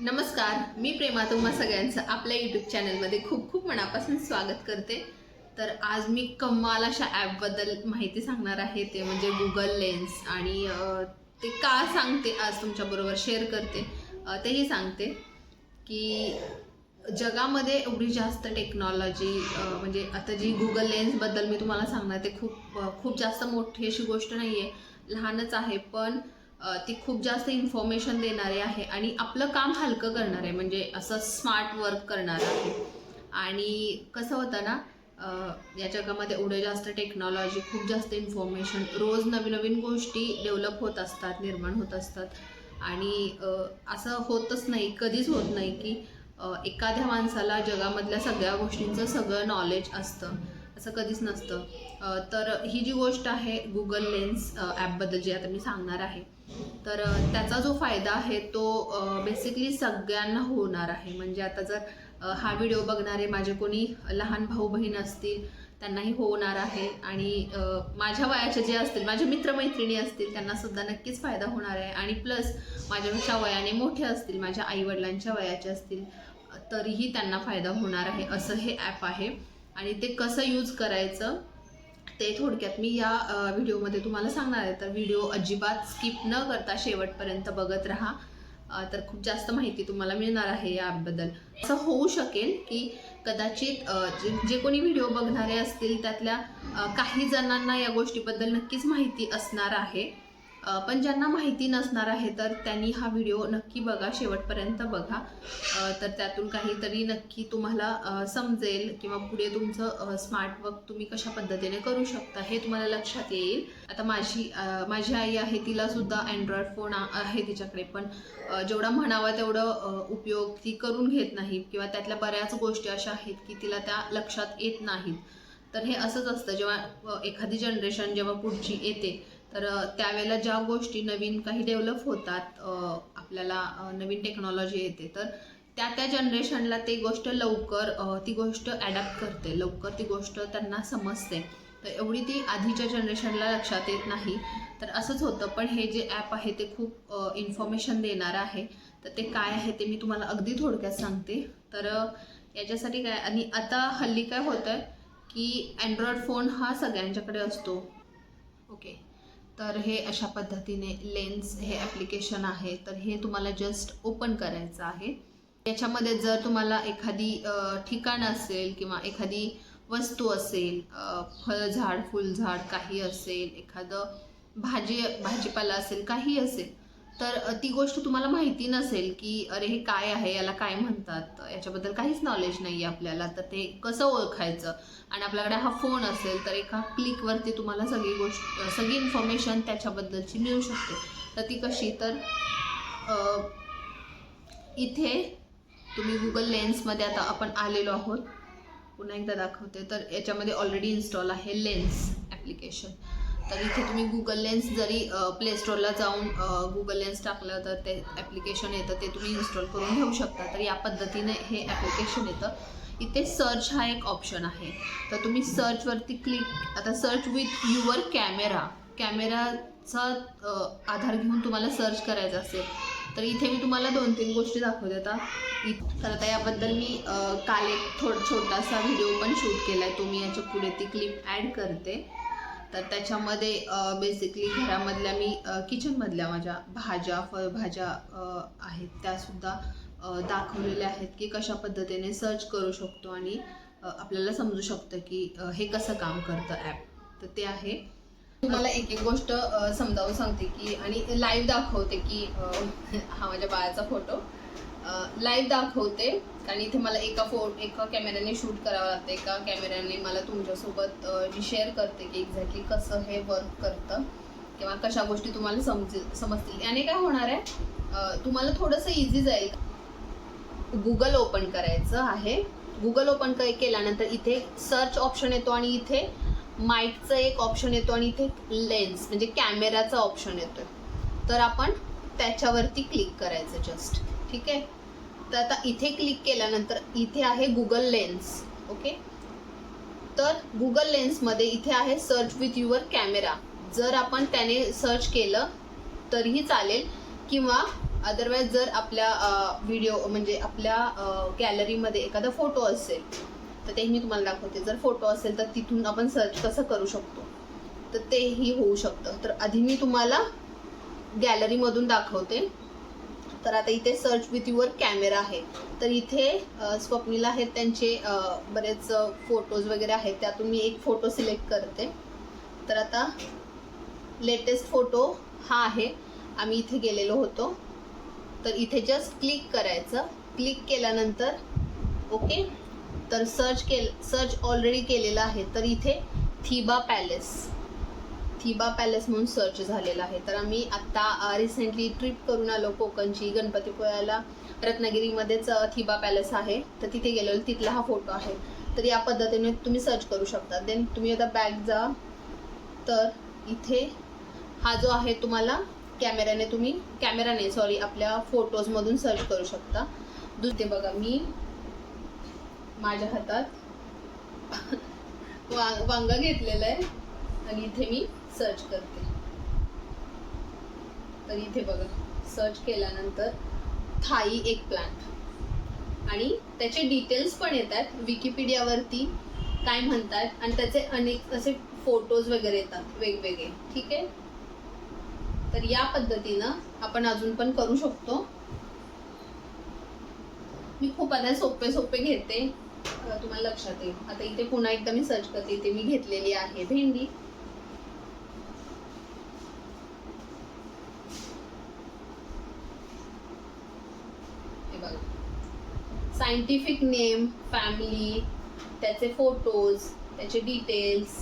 नमस्कार मी प्रेमा तुम्हा सगळ्यांचं आपल्या यूट्यूब चॅनलमध्ये खूप खूप मनापासून स्वागत करते. तर आज मी कमाल अशा ॲपबद्दल माहिती सांगणार आहे. ते म्हणजे गुगल लेन्स आणि ते का सांगते आज तुमच्याबरोबर शेअर करते. तेही सांगते की जगामध्ये एवढी जास्त टेक्नॉलॉजी म्हणजे आता जी गुगल लेन्सबद्दल मी तुम्हाला सांगणार ते खूप खूप जास्त मोठी अशी गोष्ट नाही आहे लहानच आहे पण ती खूप जास्त इन्फॉर्मेशन देणारी आहे आणि आपलं काम हलकं करणार आहे. म्हणजे असं स्मार्ट वर्क करणार आहे. आणि कसं होतं ना या जगामध्ये एवढं जास्त टेक्नॉलॉजी खूप जास्त इन्फॉर्मेशन रोज नवीन नवीन गोष्टी डेव्हलप होत असतात निर्माण होत असतात. आणि असं होतच नाही कधीच होत नाही की एखाद्या माणसाला जगामधल्या सगळ्या गोष्टींचं सगळं नॉलेज असतं. असं कधीच नसतं. तर ही जी गोष्ट आहे गुगल लेन्स ॲपबद्दल जी आता मी सांगणार आहे तर त्याचा जो फायदा आहे तो बेसिकली सगळ्यांना होणार आहे. म्हणजे आता जर हा व्हिडिओ बघणारे माझे कोणी लहान भाऊ बहीण असतील त्यांनाही होणार आहे. आणि माझ्या वयाचे जे असतील माझे मित्रमैत्रिणी असतील त्यांना सुद्धा नक्कीच फायदा होणार आहे. आणि प्लस माझ्यापेक्षा वयाने मोठे असतील माझ्या आईवडिलांच्या वयाचे असतील तरीही त्यांना फायदा होणार आहे. असं हे ॲप आहे. आणि ते कसं यूज करायचं ते थोडक्यात मी या व्हिडिओमध्ये तुम्हाला सांगणार आहे. तर व्हिडिओ अजिबात स्किप न करता शेवटपर्यंत बघत राहा. तर खूप जास्त माहिती तुम्हाला मिळणार आहे या ॲपबद्दल. असं होऊ शकेल की कदाचित जे जे कोणी व्हिडिओ बघणारे असतील त्यातल्या काही जणांना या गोष्टीबद्दल नक्कीच माहिती असणार आहे. पण ज्यांना माहिती नसणार आहे तर त्यांनी हा व्हिडिओ नक्की बघा शेवटपर्यंत बघा. तर त्यातून काहीतरी नक्की तुम्हाला समजेल किंवा पुढे तुमचं स्मार्ट वर्क तुम्ही कशा पद्धतीने करू शकता हे तुम्हाला लक्षात येईल. आता माझी माझी आई आहे तिला सुद्धा अँड्रॉइड फोन आहे तिच्याकडे पण जेवढा म्हणावा तेवढं उपयोग ती करून घेत नाही किंवा त्यातल्या बऱ्याच गोष्टी अशा आहेत की तिला त्या लक्षात येत नाहीत. तर हे असंच असतं जेव्हा एखादी जनरेशन जेव्हा पुढची येते तर त्यावेळेला ज्या गोष्टी नवीन काही डेव्हलप होतात आपल्याला नवीन टेक्नॉलॉजी येते तर त्या त्या जनरेशनला ते गोष्ट लवकर ती गोष्ट ॲडॅप्ट करते लवकर ती गोष्ट त्यांना समजते. तर एवढी ती आधीच्या जनरेशनला लक्षात येत नाही. तर असंच होतं पण हे जे ॲप आहे ते खूप इन्फॉर्मेशन देणारं आहे. तर ते काय आहे ते मी तुम्हाला अगदी थोडक्यात सांगते. तर याच्यासाठी काय आणि आता हल्ली काय होतं आहे की अँड्रॉइड फोन हा सगळ्यांच्याकडे असतो. ओके तर हे अशा पद्धतीने लेन्स हे ॲप्लिकेशन आहे. तर हे तुम्हाला जस्ट ओपन करायचं आहे. याच्यामध्ये जर तुम्हाला एखादी ठिकाण असेल किंवा एखादी वस्तू असेल फळझाड फुलझाड काही असेल एखादं भाजी भाजीपाला असेल काही असेल तर ती गोष्ट तुम्हाला माहिती नसेल की अरे हे काय आहे? याला काय म्हणतात? याच्याबद्दल काहीच नॉलेज नाही आहे आपल्याला. तर ते कसं ओळखायचं? आणि आपल्याकडे हा फोन असेल तर एका क्लिकवरती तुम्हाला सगळी गोष्ट सगळी इन्फॉर्मेशन त्याच्याबद्दलची मिळू शकते. तर ती कशी? तर इथे तुम्ही गुगल लेन्समध्ये आता आपण आलेलो आहोत. पुन्हा एकदा दाखवते. तर याच्यामध्ये ऑलरेडी इन्स्टॉल आहे लेन्स ॲप्लिकेशन तर इथे तुम्ही गुगल लेन्स जरी प्ले स्टोअरला जाऊन गुगल लेन्स टाकलं तर ते ॲप्लिकेशन येतं ते तुम्ही इन्स्टॉल करून घेऊ शकता. तर या पद्धतीने हे ॲप्लिकेशन येतं. इथे सर्च हा एक ऑप्शन आहे. तर तुम्ही सर्चवरती क्लिक आता सर्च विथ युअर कॅमेरा कॅमेराचा आधार घेऊन तुम्हाला सर्च करायचं असेल तर इथे मी तुम्हाला दोन तीन गोष्टी दाखवते आता. तर आता याबद्दल मी काल एक थोड छोटासा व्हिडिओ पण शूट केला आहे तो मी याच्यापुढे ती क्लिप ॲड करते. तर त्याच्यामध्ये बेसिकली घरामधल्या मी किचनमधल्या माझ्या भाज्या फळभाज्या आहेत. त्यासुद्धा दाखवलेल्या आहेत की कशा पद्धतीने सर्च करू शकतो आणि आपल्याला समजू शकतं की हे कसं काम करतं ॲप तर ते आहे. तुम्हाला एक एक गोष्ट समजावून सांगते की आणि लाईव्ह दाखवते की हा माझ्या बाळाचा फोटो लाईव्ह दाखवते. कारण इथे मला एका फो एका कॅमेऱ्याने शूट करावं लागतं. एका कॅमेऱ्याने मला तुमच्यासोबत जी शेअर करते की एक्झॅक्टली कसं हे वर्क करतं किंवा कशा गोष्टी तुम्हाला समजेल समजतील. याने काय होणार आहे? तुम्हाला थोडंसं इझी जाईल. गुगल ओपन करायचं आहे. गुगल ओपन केल्यानंतर इथे सर्च ऑप्शन येतो आणि इथे माईकचं एक ऑप्शन येतो आणि इथे लेन्स म्हणजे कॅमेराचा ऑप्शन येतो तर आपण त्याच्यावरती क्लिक करायचं जस्ट ठीक आहे? तर आता इथे क्लिक केल्यानंतर इथे आहे गुगल लेन्स ओके तर गुगल लेन्समध्ये इथे आहे सर्च विथ युअर कॅमेरा जर आपण त्याने सर्च केलं तरीही चालेल. किंवा अदरवाईज जर आपल्या व्हिडिओ म्हणजे आपल्या गॅलरीमध्ये एखादा फोटो असेल तर तेही मी तुम्हाला दाखवते. जर फोटो असेल तर तिथून आपण सर्च कसं करू शकतो? तर तेही होऊ शकतं. तर आधी मी तुम्हाला गॅलरीमधून दाखवते. तर आता इथे सर्च विथ युअर कॅमेरा आहे. तर इथे अ, स्वप्नील आहेत त्यांचे बरेच फोटोज वगैरे आहेत. त्यातून मी एक फोटो सिलेक्ट करते. तर आता लेटेस्ट फोटो हा आहे. आम्ही इथे गेलेलो होतो. तर इथे जस्ट क्लिक करायचं. क्लिक केल्यानंतर ओके? तर सर्च केल सर्च ऑलरेडी केलेलं आहे. तर इथे थिबा पॅलेस थिबा पॅलेस म्हणून सर्च झालेला आहे. तर आम्ही आत्ता रिसेंटली ट्रिप करून आलो कोकणची गणपतीपुळ्याला रत्नागिरीमध्येच थिबा पॅलेस आहे. तर तिथे गेलेलो तिथला हा फोटो आहे. तर या पद्धतीने तुम्ही सर्च करू शकता. देन तुम्ही आता बॅक जा. तर इथे हा जो आहे तुम्हाला कॅमेऱ्याने तुम्ही कॅमेराने सॉरी आपल्या फोटोजमधून सर्च करू शकता. दुसरे बघा मी माझ्या हातात वा- वांगा घेतलेलं आहे. आणि इथे मी सर्च करते. तर इथे बघा सर्च केल्यानंतर थाई एक प्लांट आणि त्याचे डिटेल्स पण येतात. विकिपीडियावरती काय म्हणतात आणि त्याचे अनेक असे फोटोज वगैरे येतात वेगवेगळे. ठीक आहे? तर या पद्धतीनं आपण अजून पण करू शकतो. मी खूप आता सोपे सोपे घेते. तुम्हाला लक्षात येईल. आता इथे पुन्हा एकदा मी सर्च करते. इथे मी घेतलेली आहे भेंडी. बघा. सायंटिफिक नेम फॅमिली त्याचे फोटोज त्याचे डिटेल्स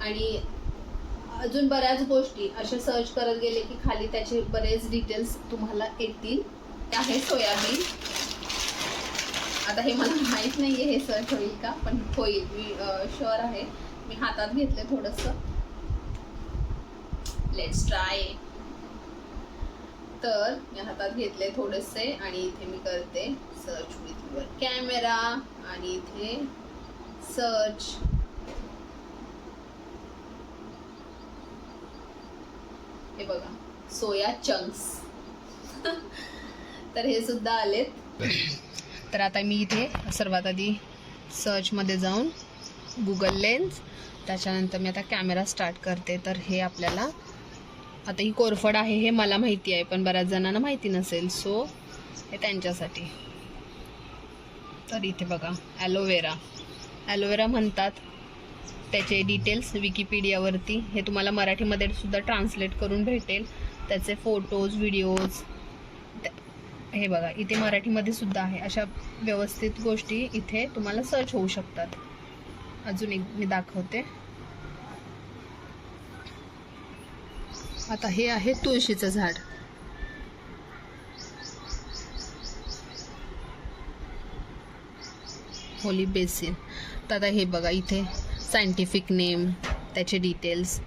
आणि अजून बऱ्याच गोष्टी अशा सर्च करत गेले की खाली त्याचे बरेच डिटेल्स तुम्हाला येतील. ते आहे सोयाबीन. आता हे मला माहीत नाही आहे हे सर्च होईल का पण होईल. मी शुअर आहे. मी हातात घेतलं थोडंसं. लेट्स ट्राय तर मी हातात घेतले थोडेसे आणि इथे मी करते सर्च विथ युअर कॅमेरा आणि इथे सर्च हे बघा सोया चंक्स तर हे सुद्धा आलेत. तर आता मी इथे सर्वात आधी सर्चमध्ये जाऊन गुगल लेन्स त्याच्यानंतर मी आता कॅमेरा स्टार्ट करते. तर हे आपल्याला आता ही कोरफड आहे हे मला माहिती आहे पण बऱ्याच जणांना माहिती नसेल. सो हे त्यांच्यासाठी. तर इथे बघा ॲलोवेरा ॲलोवेरा म्हणतात. त्याचे डिटेल्स विकिपीडियावरती हे तुम्हाला मराठीमध्ये सुद्धा ट्रान्सलेट करून भेटेल. त्याचे फोटोज व्हिडिओज हे बघा इथे मराठीमध्ये सुद्धा आहे. अशा व्यवस्थित गोष्टी इथे तुम्हाला सर्च होऊ शकतात. अजून एक मी दाखवते. आता हे आहे तुळशीचं झाड. होली बेसिन तर आता हे बघा इथे सायंटिफिक नेम त्याचे डिटेल्स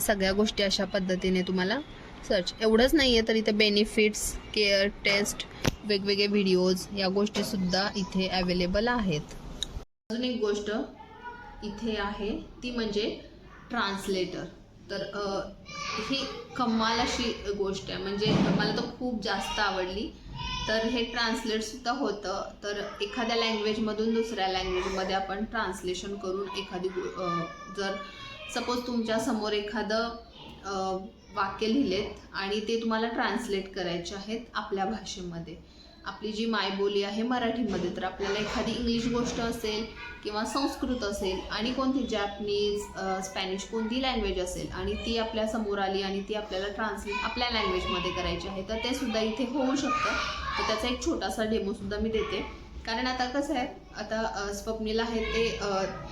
सगळ्या गोष्टी अशा पद्धतीने तुम्हाला सर्च एवढंच नाही आहे तर इथे बेनिफिट्स केअर टेस्ट वेगवेगळे व्हिडिओज या गोष्टीसुद्धा इथे अवेलेबल आहेत. अजून एक गोष्ट इथे आहे ती म्हणजे ट्रान्सलेटर तर ही कमाल अशी गोष्ट आहे. म्हणजे मला तर खूप जास्त आवडली. तर हे ट्रान्सलेटसुद्धा होतं. तर एखाद्या लँग्वेजमधून दुसऱ्या लँग्वेजमध्ये आपण ट्रान्सलेशन करून एखादी जर सपोज तुमच्यासमोर एखादं वाक्य लिहिलेत आणि ते तुम्हाला ट्रान्सलेट करायचे आहेत आपल्या भाषेमध्ये आपली जी मायबोली आहे मराठीमध्ये तर आपल्याला एखादी इंग्लिश गोष्ट असेल किंवा संस्कृत असेल आणि कोणती जॅपनीज स्पॅनिश कोणती लँग्वेज असेल आणि ती आपल्यासमोर आली आणि ती आपल्याला ट्रान्सलेट आपल्या लँग्वेजमध्ये करायची आहे तर ते सुद्धा इथे होऊ शकतं. तर त्याचा एक छोटासा डेमोसुद्धा मी देते. कारण आता कसं आहे आता स्वप्नीला स्वप्नील आहे ते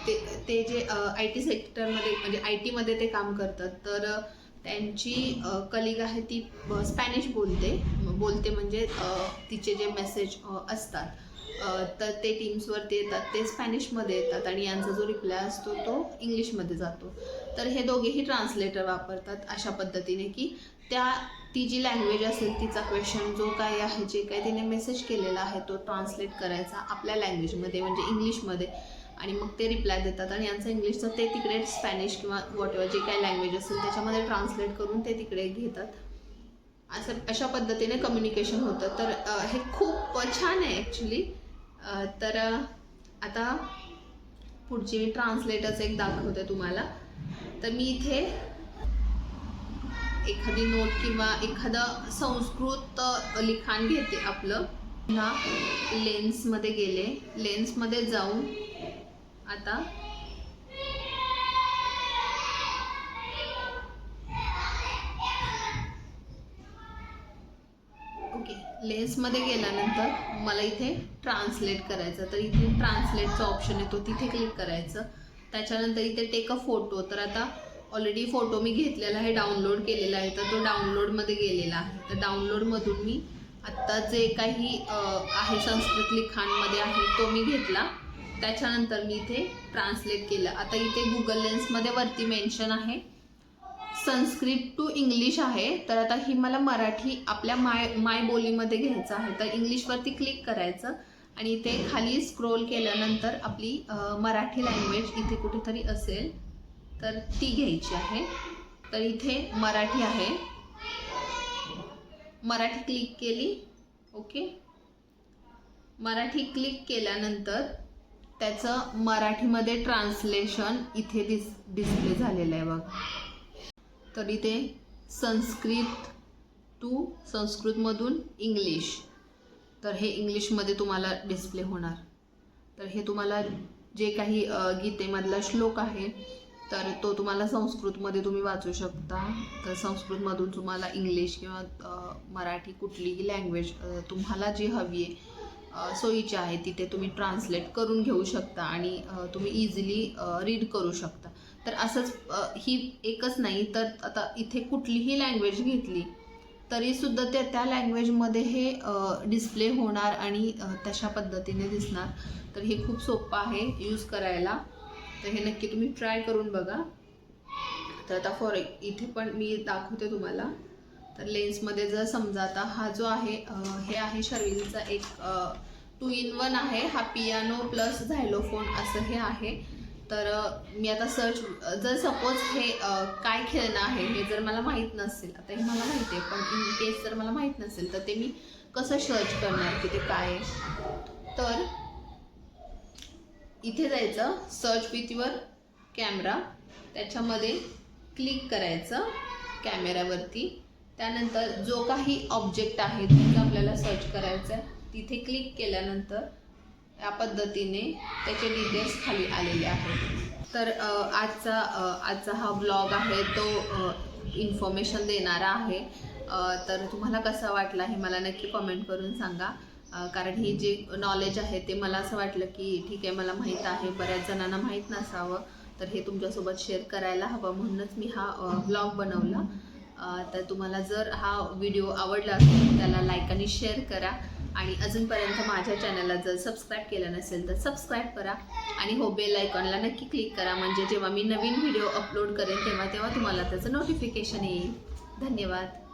ते ते जे आय टी सेक्टरमध्ये म्हणजे आय टीमध्ये ते काम करतात. तर त्यांची कलिग आहे ती स्पॅनिश बोलते. बोलते म्हणजे तिचे जे मेसेज असतात. तर ते टीम्सवरती येतात. ते स्पॅनिशमध्ये येतात आणि यांचा जो रिप्लाय असतो तो इंग्लिशमध्ये जातो. तर हे दोघेही ट्रान्सलेटर वापरतात अशा पद्धतीने की त्या ती जी लँग्वेज असेल तिचा क्वेश्चन जो काय आहे जे काही तिने मेसेज केलेला आहे तो ट्रान्सलेट करायचा आपल्या लँग्वेजमध्ये म्हणजे इंग्लिशमध्ये आणि मग ते रिप्लाय देतात. आणि यांचं इंग्लिशचं ते तिकडे स्पॅनिश किंवा वॉट जे काही लँग्वेज असेल त्याच्यामध्ये ट्रान्सलेट करून ते तिकडे घेतात. असं अशा पद्धतीने कम्युनिकेशन होतं. तर हे खूप छान आहे ॲक्च्युली तर आता पुढची मी ट्रान्सलेटच एक दाखवते तुम्हाला. तर मी इथे एखादी नोट किंवा एखादं संस्कृत लिखाण घेते आपलं. ह्या लेन्समध्ये गेले. लेन्समध्ये जाऊन आता. ओके लेन्समध्ये गेल्यानंतर मला इथे ट्रान्सलेट करायचं. तर इथे ट्रान्सलेटचा ऑप्शन येतो तिथे क्लिक करायचं. त्याच्यानंतर इथे टेक अ फोटो तर आता ऑलरेडी फोटो मी घेतलेला आहे डाउनलोड केलेला आहे. तर तो डाउनलोडमध्ये गेलेला आहे. तर डाउनलोडमधून मी आत्ता जे काही आहे संस्कृत लिखाणमध्ये आहे तो मी घेतला. त्याच्यानंतर मी इथे ट्रान्सलेट केलं. आता इथे गुगल लेन्समध्ये वरती मेन्शन आहे संस्कृत टू इंग्लिश आहे. तर आता ही मला मराठी आपल्या माय माय बोलीमध्ये घ्यायचं आहे. तर इंग्लिशवरती क्लिक करायचं आणि इथे खाली स्क्रोल केल्यानंतर आपली मराठी लँग्वेज इथे कुठेतरी असेल तर ती घ्यायची आहे. तर इथे मराठी आहे. मराठी क्लिक केली. ओके. मराठी क्लिक केल्यानंतर त्याचं मराठीमध्ये ट्रान्सलेशन इथे दिस डिस्प्ले झालेलं आहे बघ. तर इथे संस्कृत टू संस्कृतमधून इंग्लिश तर हे इंग्लिशमध्ये तुम्हाला डिस्प्ले होणार. तर हे तुम्हाला जे काही गीतेमधला श्लोक आहे तर तो तुम्हाला संस्कृतमध्ये तुम्ही वाचू शकता. तर संस्कृतमधून तुम्हाला इंग्लिश किंवा मराठी कुठलीही लँग्वेज तुम्हाला जी हवी आहे सोयीची आहे तिथे तुम्ही ट्रान्सलेट करून घेऊ शकता आणि तुम्ही इझिली रीड करू शकता. तर असंच ही एकच नाही तर आता इथे कुठलीही लँग्वेज घेतली तरीसुद्धा त्या त्या लँग्वेजमध्ये हे डिस्प्ले होणार आणि तशा पद्धतीने दिसणार. तर हे खूप सोपं आहे यूज करायला. तर हे नक्की तुम्ही ट्राय करून बघा. तर आता फॉर इथे पण मी दाखवते तुम्हाला. तर लेन्समध्ये जर समजा आता हा जो आहे हे आहे शर्विलचा एक टू इन वन आहे. हा पियानो प्लस झायलोफोन असं हे आहे. तर मी आता सर्च जर सपोज हे काय खेळणं आहे हे जर मला माहीत नसेल आता हे मला माहिती आहे पण इन केस जर मला माहीत नसेल तर ते मी कसं सर्च करणार की ते काय तर इथे जायचं. सर्च विथ युअर कॅमेरा त्याच्यामध्ये क्लिक करायचं कॅमेऱ्यावरती त्यानंतर जो काही ऑब्जेक्ट आहे तिथे आपल्याला सर्च करायचं आहे तिथे क्लिक केल्यानंतर या पद्धतीने त्याचे डिटेल्स खाली आलेले आहेत. तर आजचा आजचा हा ब्लॉग आहे तो इन्फॉर्मेशन देणारा आहे. तर तुम्हाला कसा वाटला हे मला नक्की कमेंट करून सांगा. कारण ही जे नॉलेज आहे ते मला असं वाटलं की ठीक आहे मला माहीत आहे बऱ्याच जणांना माहीत नसावं. तर हे तुमच्यासोबत शेअर करायला हवं म्हणूनच मी हा ब्लॉग बनवला. तर तुम्हाला जर हा व्हिडिओ आवडला असेल तर त्याला लाईक आणि शेअर करा. आणि अजूनपर्यंत माझ्या चॅनलला जर सबस्क्राईब केलं नसेल तर सबस्क्राईब करा. आणि हो बेल आयकॉनला नक्की क्लिक करा. म्हणजे जेव्हा मी नवीन व्हिडिओ अपलोड करेन तेव्हा तेव्हा तुम्हाला त्याचं नोटिफिकेशन येईल. धन्यवाद.